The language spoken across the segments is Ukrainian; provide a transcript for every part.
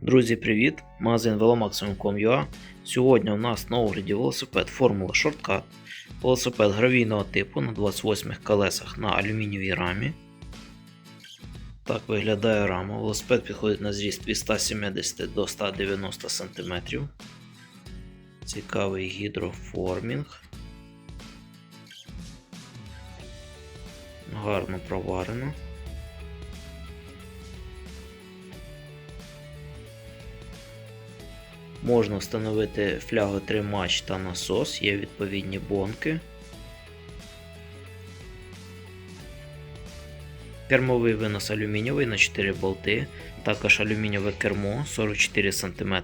Друзі, привіт! Магазин velomaximum.com.ua Сьогодні у нас на огляді велосипед Формула Shortcut. Велосипед гравійного типу на 28 колесах на алюмінієвій рамі. Так виглядає рама. Велосипед підходить на зріст від 170 до 190 см. Цікавий гідроформінг. Гарно проварено. Можна встановити фляготримач та насос, є відповідні бонки. Кермовий винос алюмінієвий на 4 болти, також алюмінієве кермо 44 см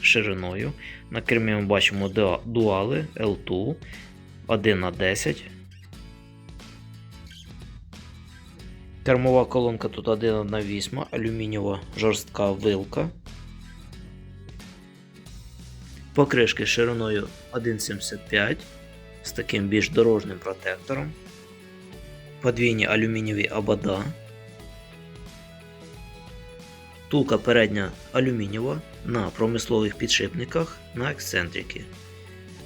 шириною. На кермі ми бачимо дуали L2 1 на 10 Кермова колонка тут 1 на 8 алюмінієва жорстка вилка. Покришки шириною 1,75 з таким більш дорожним протектором. Подвійні алюмінієві обода. Тулка передня алюмінієва на промислових підшипниках на ексцентрики.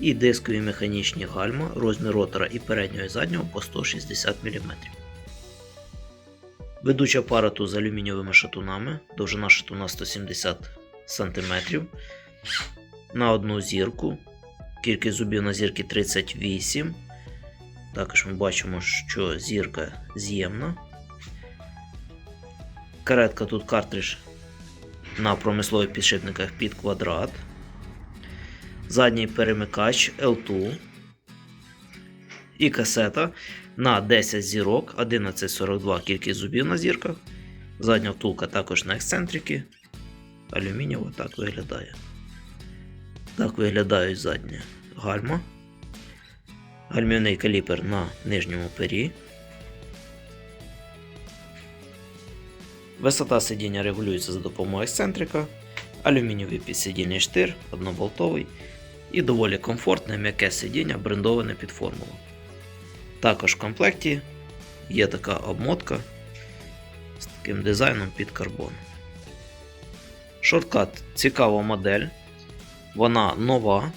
І дискові механічні гальма, розмір ротора і переднього і заднього по 160 мм. Ведуча пара тут з алюмінієвими шатунами, довжина шатуна 170 см на одну зірку. Кількість зубів на зірки 38. Також ми бачимо, що зірка з'ємна. Каретка тут картридж на промислових підшипниках під квадрат. Задній перемикач L2. І касета на 10 зірок, 1142 кількість зубів на зірках. Задня втулка також на ексцентрики. Алюмінієва так виглядає. Так виглядають задні гальма. Гальмівний каліпер на нижньому пері. Висота сидіння регулюється за допомогою ексцентрика, алюмінієвий підсидільний штир, одноболтовий і доволі комфортне м'яке сидіння брендоване під формулу. Також в комплекті є така обмотка з таким дизайном під карбон. Шорткат цікава модель. Вона нова,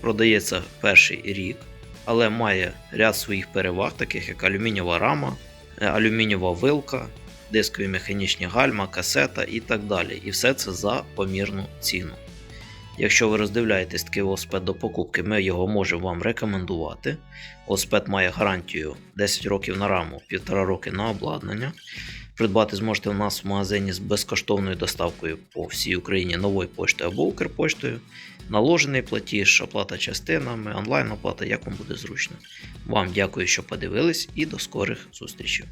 продається перший рік, але має ряд своїх переваг, таких як алюмінієва рама, е, алюмінієва вилка, дискові механічні гальма, касета і так далі. І все це за помірну ціну. Якщо ви роздивляєтесь такий велосипед до покупки, ми його можемо вам рекомендувати. Велосипед має гарантію 10 років на раму, 1,5 роки на обладнання. Придбати зможете у нас в магазині з безкоштовною доставкою по всій Україні новою поштою або Укрпоштою. Наложений платіж, оплата частинами, онлайн оплата, як вам буде зручно. Вам дякую, що подивились, і до скорих зустрічей.